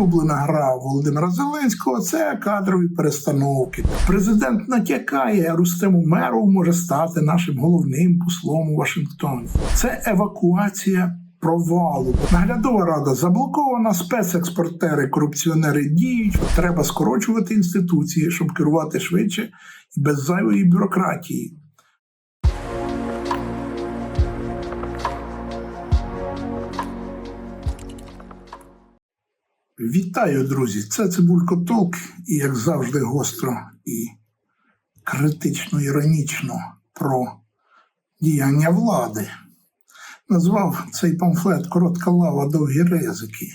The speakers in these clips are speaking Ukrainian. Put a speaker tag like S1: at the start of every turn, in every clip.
S1: улюблена гра Володимира Зеленського це кадрові перестановки. Президент натякає Рустему Меру може стати нашим головним послом у Вашингтоні. Це евакуація. Провалу наглядова рада заблокована, спецекспортери, корупціонери діють. Треба скорочувати інституції, щоб керувати швидше і без зайвої бюрократії. Вітаю, друзі! Це Цибулько Толк, і як завжди, гостро і критично іронічно про діяння влади. Назвав цей памфлет Коротка лава довгі ризики.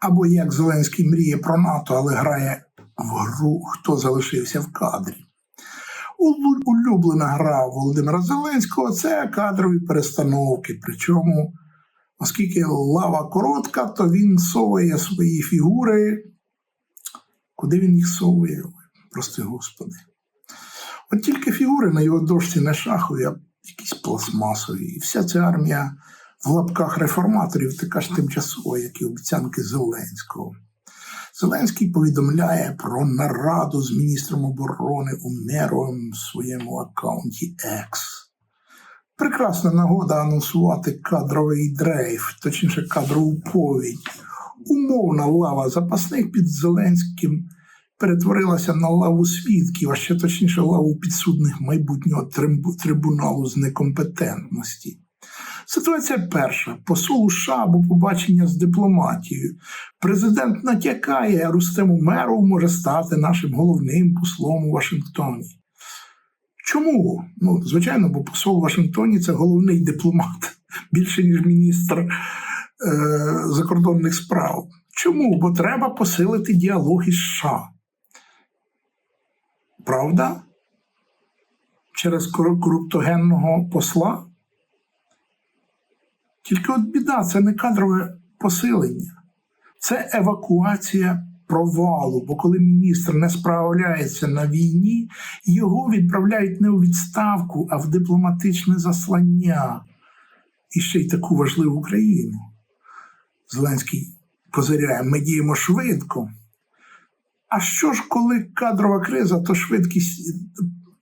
S1: Або як Зеленський мріє про НАТО, але грає в гру, хто залишився в кадрі. Улюблена гра Володимира Зеленського це кадрові перестановки. Причому Оскільки лава коротка, то він совує свої фігури. Куди він їх совує? Прости Господи. От тільки фігури на його дошці не шахові, якісь пластмасові. І вся ця армія в лапках реформаторів така ж тимчасова, як і обіцянки Зеленського. Зеленський повідомляє про нараду з міністром оборони Умеровим в своєму аккаунті X. Прекрасна нагода анонсувати кадровий дрейф, точніше кадрову повідь. Умовна лава запасних під Зеленським перетворилася на лаву свідків, а ще точніше лаву підсудних майбутнього трибуналу з некомпетентності. Ситуація перша. Посол США або побачення з дипломатією. Президент натякає Рустему Меру може стати нашим головним послом у Вашингтоні. Чому? Ну, звичайно, бо посол у Вашингтоні це головний дипломат, більше ніж міністр е, закордонних справ. Чому? Бо треба посилити діалог із США. Правда? Через коруптогенного посла? Тільки от біда, це не кадрове посилення, це евакуація провалу. Бо коли міністр не справляється на війні, його відправляють не у відставку, а в дипломатичне заслання. І ще й таку важливу країну. Зеленський козиряє, ми діємо швидко. А що ж, коли кадрова криза, то швидкість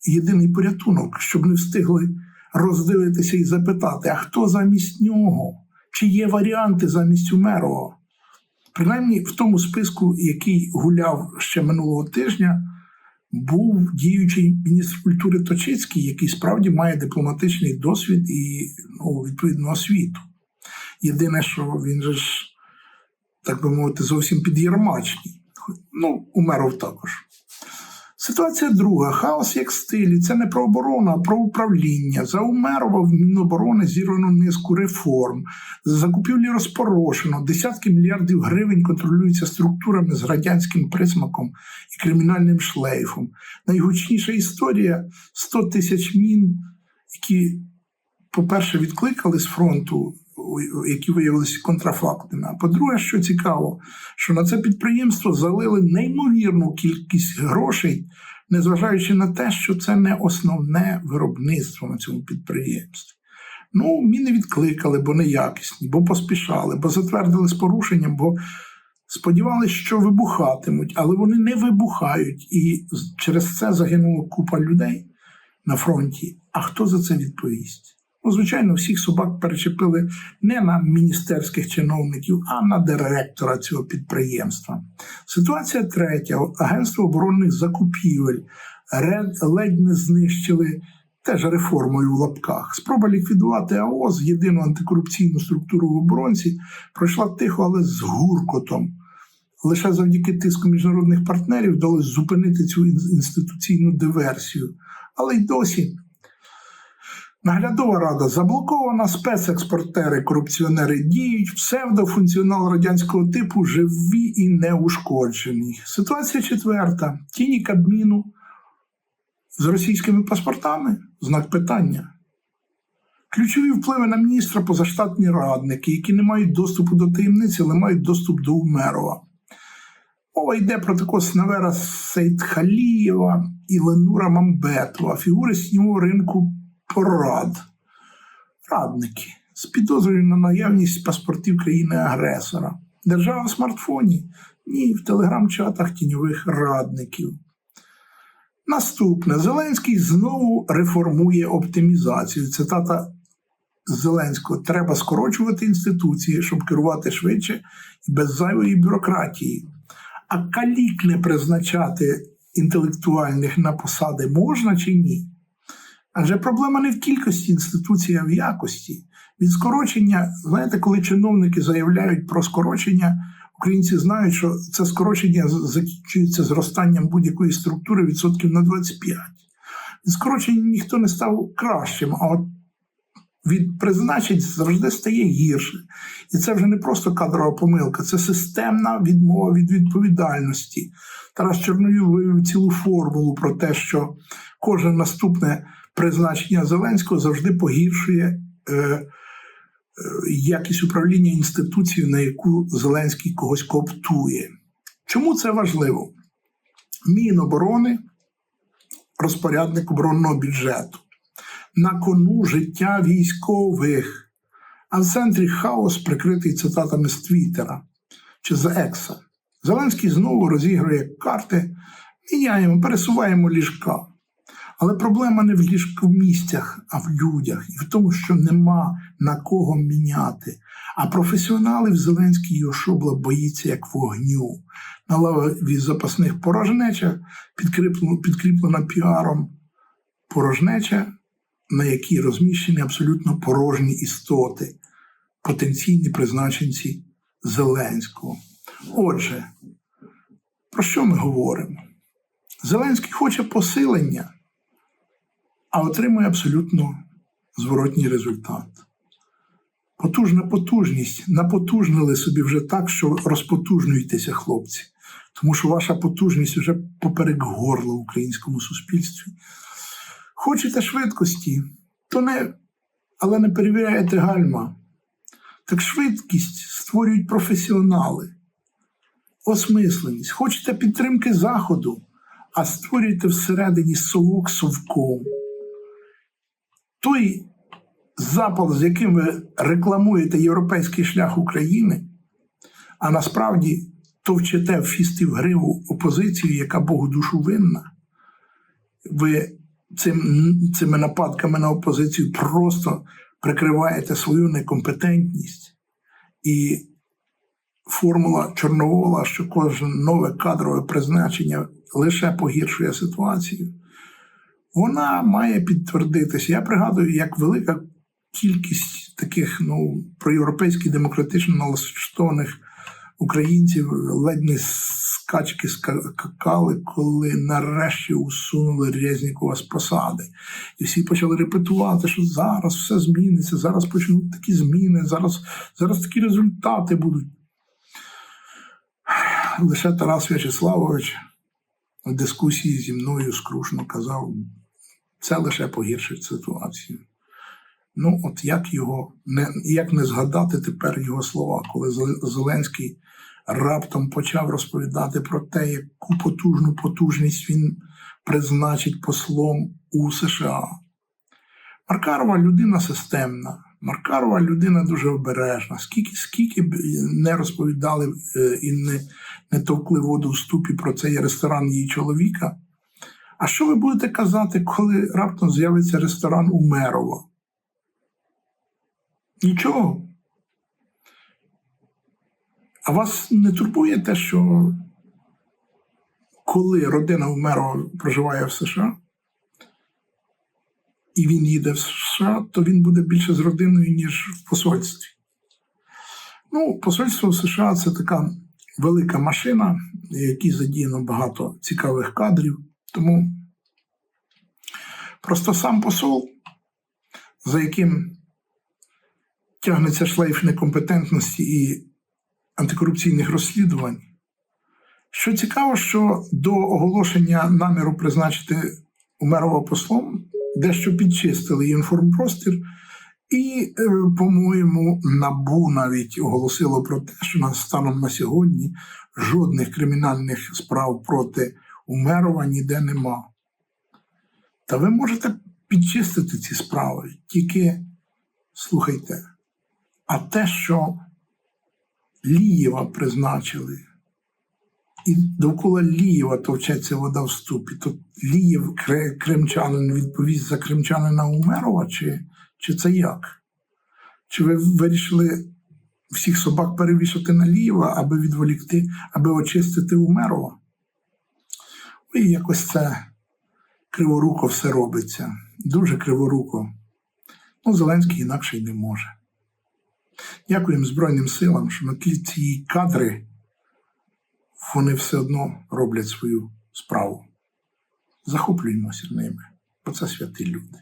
S1: єдиний порятунок, щоб не встигли роздивитися і запитати, а хто замість нього? Чи є варіанти замість Умерова? Принаймні, в тому списку, який гуляв ще минулого тижня, був діючий міністр культури Точицький, який справді має дипломатичний досвід і ну, відповідну освіту. Єдине, що він же ж, так би мовити, зовсім підєрмачний. Ну, Умеров також. Ситуація друга. Хаос як стилі. Це не про оборону, а про управління. За Умерова в Міноборони зірвано низку реформ. Закупівлі розпорошено. Десятки мільярдів гривень контролюються структурами з радянським присмаком і кримінальним шлейфом. Найгучніша історія 100 тисяч мін, які, по-перше, відкликали з фронту, які виявилися контрафактними. А по-друге, що цікаво, що на це підприємство залили неймовірну кількість грошей, незважаючи на те, що це не основне виробництво на цьому підприємстві. Ну, міни відкликали, бо неякісні, бо поспішали, бо затвердили з порушенням, бо сподівалися, що вибухатимуть, але вони не вибухають. І через це загинула купа людей на фронті. А хто за це відповість? Ну, звичайно, всіх собак перечепили не на міністерських чиновників, а на директора цього підприємства. Ситуація третя: Агентство оборонних закупівель ледь не знищили теж реформою в лапках. Спроба ліквідувати АОС, єдину антикорупційну структуру в оборонці, пройшла тихо, але з гуркотом. Лише завдяки тиску міжнародних партнерів вдалося зупинити цю інституційну диверсію. Але й досі Наглядова рада заблокована, спецекспортери, корупціонери діють, псевдофункціонал радянського типу живі і неушкоджені. Ситуація четверта: тіні Кабміну з російськими паспортами знак питання. Ключові впливи на міністра позаштатні радники, які не мають доступу до таємниці, але мають доступ до Умерова. Мова йде про такого Снавера Сейдхалієва і Ленура Мамбетова, фігури сіньового ринку порад. Радники з підозрою на наявність паспортів країни-агресора. Держава в смартфоні? Ні, в телеграм-чатах тіньових радників. Наступне. Зеленський знову реформує оптимізацію. Цитата Зеленського: треба скорочувати інституції, щоб керувати швидше і без зайвої бюрократії. А калік не призначати інтелектуальних на посади можна чи ні? Адже проблема не в кількості інституцій, а в якості. Від скорочення, знаєте, коли чиновники заявляють про скорочення, українці знають, що це скорочення закінчується зростанням будь-якої структури відсотків на 25. Від скорочення ніхто не став кращим, а от від призначень завжди стає гірше. І це вже не просто кадрова помилка, це системна відмова від відповідальності. Тарас Чорновіл вивів цілу формулу про те, що кожне наступне призначення Зеленського завжди погіршує е, е, якість управління інституцією, на яку Зеленський когось кооптує. Чому це важливо? Міноборони, розпорядник оборонного бюджету. На кону життя військових, а в центрі хаос, прикритий цитатами з Твіттера чи з Екса. Зеленський знову розігрує карти, міняємо, пересуваємо ліжка. Але проблема не в ліжкомістях, а в людях, і в тому, що нема на кого міняти. А професіоналів Зеленський і Ошобла боїться як вогню. На лаві запасних порожнеча, підкріплена піаром порожнеча, на якій розміщені абсолютно порожні істоти, потенційні призначенці Зеленського. Отже, про що ми говоримо? Зеленський хоче посилення, а отримує абсолютно зворотній результат. Потужна потужність. Напотужнили собі вже так, що розпотужнюєтеся, хлопці. Тому що ваша потужність вже поперек горла в українському суспільстві. Хочете швидкості, то не, але не перевіряєте гальма. Так швидкість створюють професіонали, осмисленість. Хочете підтримки Заходу, а створюєте всередині совок совком. Той запал, з яким ви рекламуєте європейський шлях України, а насправді товчете в фісти в гриву опозицію, яка Богу душу винна, ви цим, цими нападками на опозицію просто прикриваєте свою некомпетентність. І формула Чорновола, що кожне нове кадрове призначення лише погіршує ситуацію, вона має підтвердитися. Я пригадую, як велика кількість таких ну, проєвропейських демократично налаштованих українців ледь не скачки скакали, коли нарешті усунули Резнікова з посади. І всі почали репетувати, що зараз все зміниться, зараз почнуть такі зміни, зараз, зараз такі результати будуть. Лише Тарас В'ячеславович в дискусії зі мною скрушно казав, це лише погіршить ситуацію. Ну, от як його не як не згадати тепер його слова, коли Зеленський раптом почав розповідати про те, яку потужну потужність він призначить послом у США. Маркарова людина системна, Маркарова людина дуже обережна. Скільки скільки б не розповідали е, і не, не товкли воду в ступі про цей ресторан її чоловіка. А що ви будете казати, коли раптом з'явиться ресторан у Мерова? Нічого. А вас не турбує те, що коли родина Умерова проживає в США, і він їде в США, то він буде більше з родиною, ніж в посольстві. Ну, посольство в США це така велика машина, в якій задіяно багато цікавих кадрів. Тому просто сам посол, за яким тягнеться шлейф некомпетентності і антикорупційних розслідувань. Що цікаво, що до оголошення наміру призначити Умерова послом дещо підчистили інформпростір, і, е, по-моєму, набу навіть оголосило про те, що станом на сьогодні жодних кримінальних справ проти Умерова ніде нема. Та ви можете підчистити ці справи, тільки слухайте. А те, що Лієва призначили. І довкола Лієва товчеться вода в ступі. То Лієв, кримчанин, відповість за кримчанина Умерова, чи, чи це як? Чи ви вирішили всіх собак перевішати на Лієва, аби відволікти, аби очистити Умерова? І якось це криворуко все робиться. Дуже криворуко. Ну, Зеленський інакше й не може. Дякуємо Збройним силам, що на тлі цієї кадри вони все одно роблять свою справу. Захоплюємося ними, бо це святі люди.